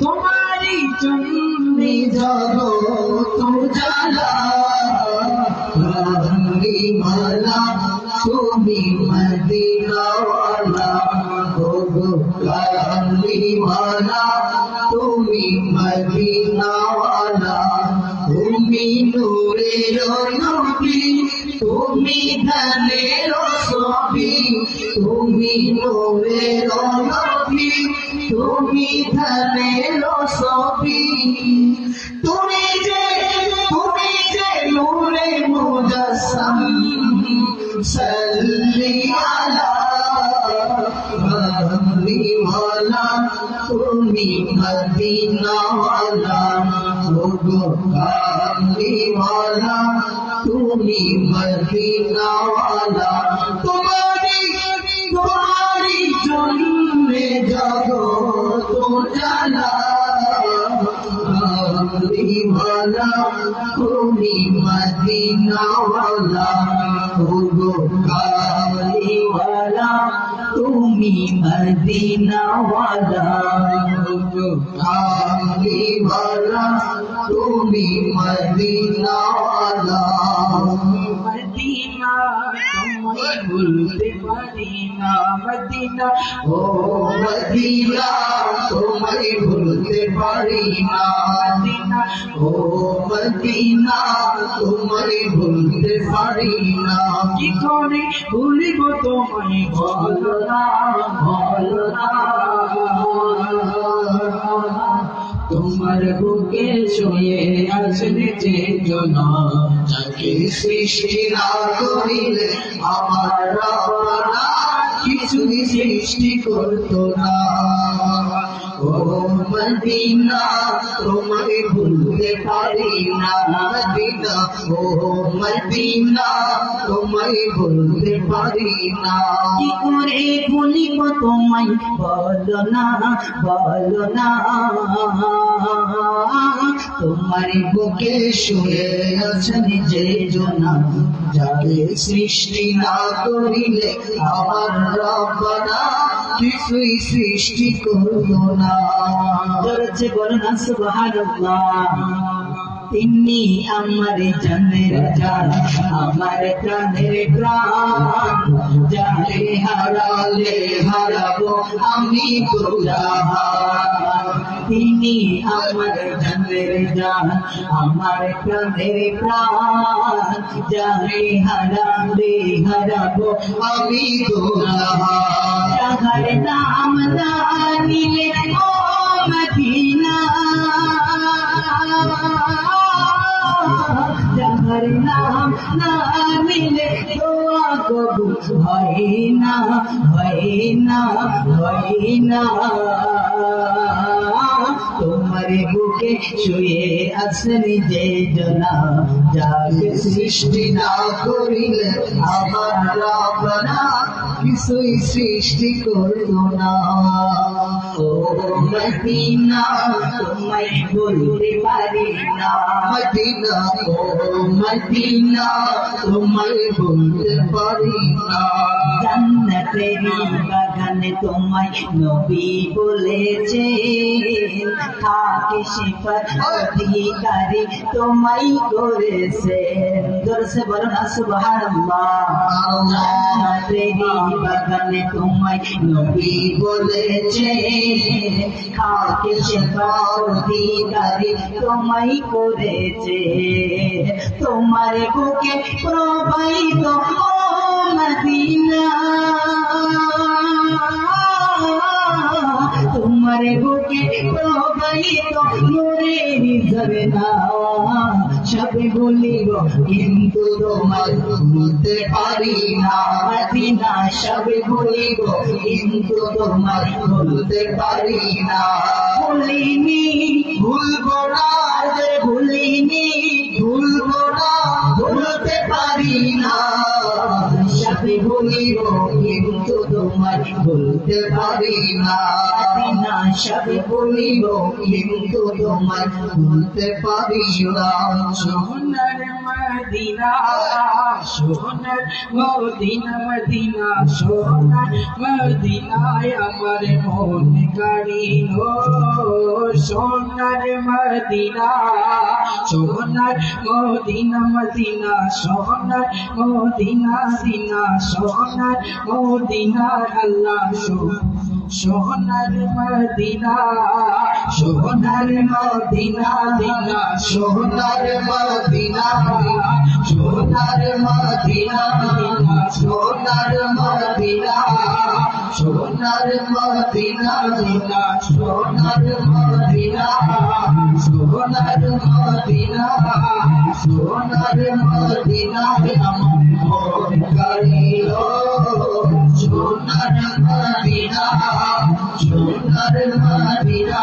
তোমারই জন্যে জগত জালা কামলি মালা, তুমি মদিনাওয়ালা। গো কামলি মালা, তুমি মদিনাওয়ালা। তুমি নূরের নবী তুমি ধনের সবি তুমি নূরের নবী তুমি ধনের সবি তুমি যে তুমি যে নূরে মুজাসম, সাল্লি আলা ওয়ালা তুমি মদিনা ওয়ালা গো কামলি ওয়ালা তুমি মদিনা জানা কামলিওয়ালা তুমি মদিনাওয়ালা গো কামলিওয়ালা তুমি মদিনাওয়ালা গো কামলিওয়ালা তুমি মদিনাওয়ালা মদিনা তোমায় ভুলতে পারি না মদিনা ও মদিনা তোমায় ভুলতে পারি না মদিনা ও মদিনা তোমায় ভুলতে পারি না কি করে ভুলিব তোমায়? বলো না তোমার বুকে শুয়ে যে জনা। যাকে সৃষ্টি না করিলে আমার কিছুই সৃষ্টি করতো না। মদিনা তোমায় ভুলতে পারি না মদিনা ও মদিনা তোমায় ভুলতে পারি না। কি করে ভুলিব তোমায়? বলো না বলো না। তোমার বুকে শুয়ে আছেন যে জনা যাকে সৃষ্টি না করিলে আমার রবনা কিছুই সৃষ্টি করতো না। ধরেছে বলো না তিনি আমার জনের জান, আমার প্রাণের প্রাণ। জানে হারালে হারাবো আমি গোলাহার তিনি আমার জানের জান আমার প্রাণের প্রাণ। জানে হারালে হারাবো আমি যাহার নাম মদিনা। যাহার নাম না হয় না হয় না হয় না। তোমার বুকে শুয়ে আসেন যে জনা। যাকে সৃষ্টি না করিলে আমার রবনা কিছুই সৃষ্টি করতো না। ও মদিনা তোমায় বলতে পারি না। মদিনা ও মদিনা তোমায় বলতে পারি না। জান্নাতেরি বাগানে তোমায় নবী বলেছে থাকে সিফাত অধিকারী তোমায় করেছে। জোরসে বলো না সুবহানাল্লাহ। জান্নাতেরি বাগানে তোমায় নবী বলেছে খাকে সিফাত অধিকারী তোমায় করেছে। তোমার বুকে প্রবাহিত ও মদিনা। তোমার বুকে প্রবাহিত নূরের ঝরনা সবে বলিব, কিন্তু তোমার বলতে পারি না মদিনা সবে বলিব, কিন্তু তোমার বলতে পারি না। ভুলিনি, ভুলবো না ভুলিনি, ভুলবো না বলতে পারি না। সবে বলিব কিন্তু তোমায় ভুলতে পারি না। সবে বলিব কিন্তু তোমায় ভুলতে পারি না। मदीना सोन मोदीन मना सोन मदीना अमर मोहन करीन सोननि मीना सोन मोदीन मना सोन मोदीन थीना सोन मोदीना अलाह मदीना সোনার মদিনা সোনার মদিনা দিনা সোনার মদিনা মদিনা সোনার মদিনা সোনার মদিনা সোনার মদিনা সোনার মদিনা সোনার মদিনা আমার করিল সোনার মদিনা সোনার মদিনা।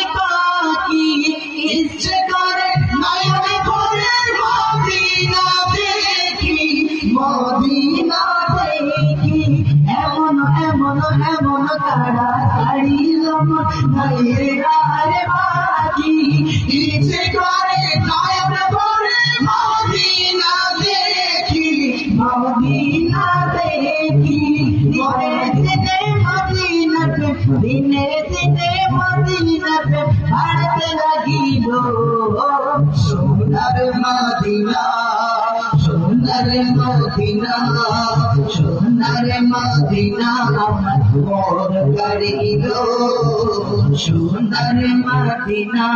সোনার মদিনা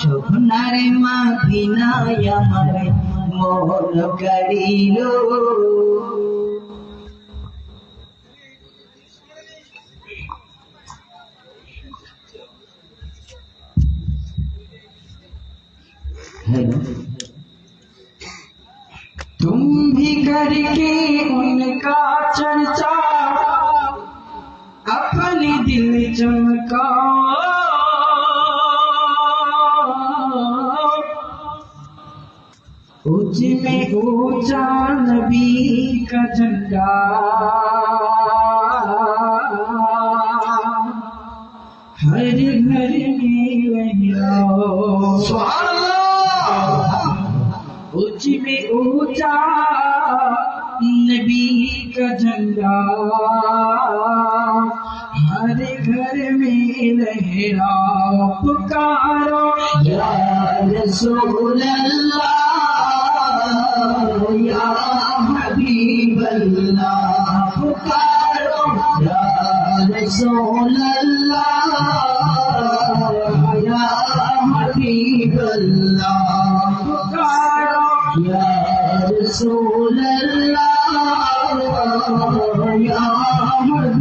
সোনার মদিনা আমার মন করিল तुम भी करके उनका चर्चा अपने दिल चमकाओ चा न बी कह में ऊचा नबी कंगा हर घर में یا पुकारो। اللہ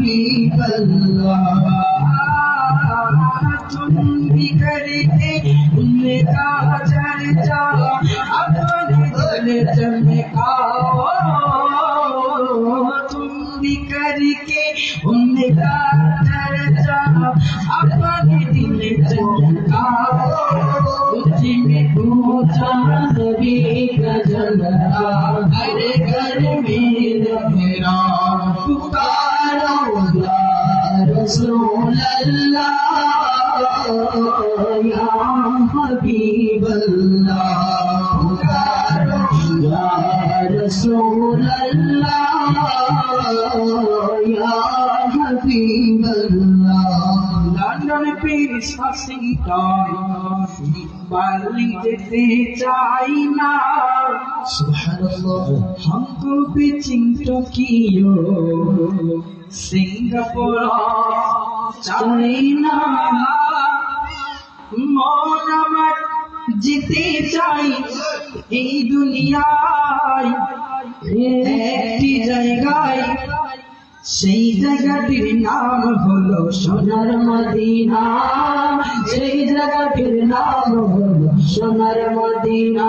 हबीब तुम भी करके उनका चर्चा अपने दिल चमकाओ तुम भी करके उनका चर्चा अपने दिल चमकाओ कुछ में पूछा नबी का जलवा रसूल अल्लाह या हबीब अल्लाह पुकारो या रसूल अल्लाह या हबीब अल्लाह লন্ডন পেরিস ওয়াশিংটন বার্লিন যেতে চাই না सुभान अल्लाह हमको बीजिंग Singapore China মন জিতে চাই এই দুনিয়ায়। একটি জায়গায়, সেই জায়গাটির নাম হলো সোনার মদিনা। সেই জায়গাটির নাম হলো সোনার মদিনা।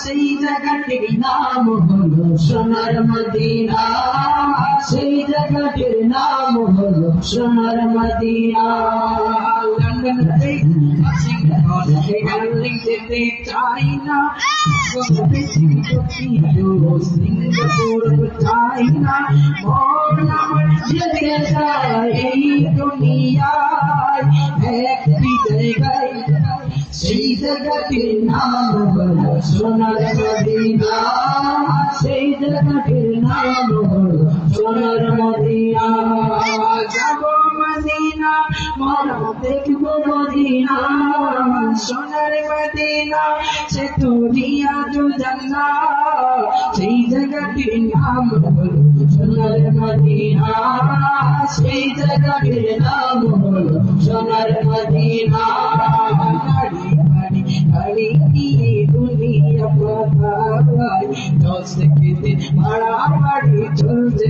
সেই জায়গাটির নাম হলো সোনার মদিনা। সেই জায়গাটির নাম হলো সোনার মদিনা। যেতে চাই না সিঙ্গাপুর চাই না যেতে চাই দুনিয়ায় একটি জায়গায় সেই জায়গাটির নাম সোনার মদিনা সেই জায়গাটির নাম সোনার মদিনা যাব মদিনা মরম দেখব মদিনা, সোনার মদিনা, সে তো রিয়া জো জান্না সেই জায়গাটির নাম সোনার মদিনা নাম সোনার মদিনা। ಸಿಕ್ಕಿದೆ ಮಳಾಡಿ ಚಲ್ದೆ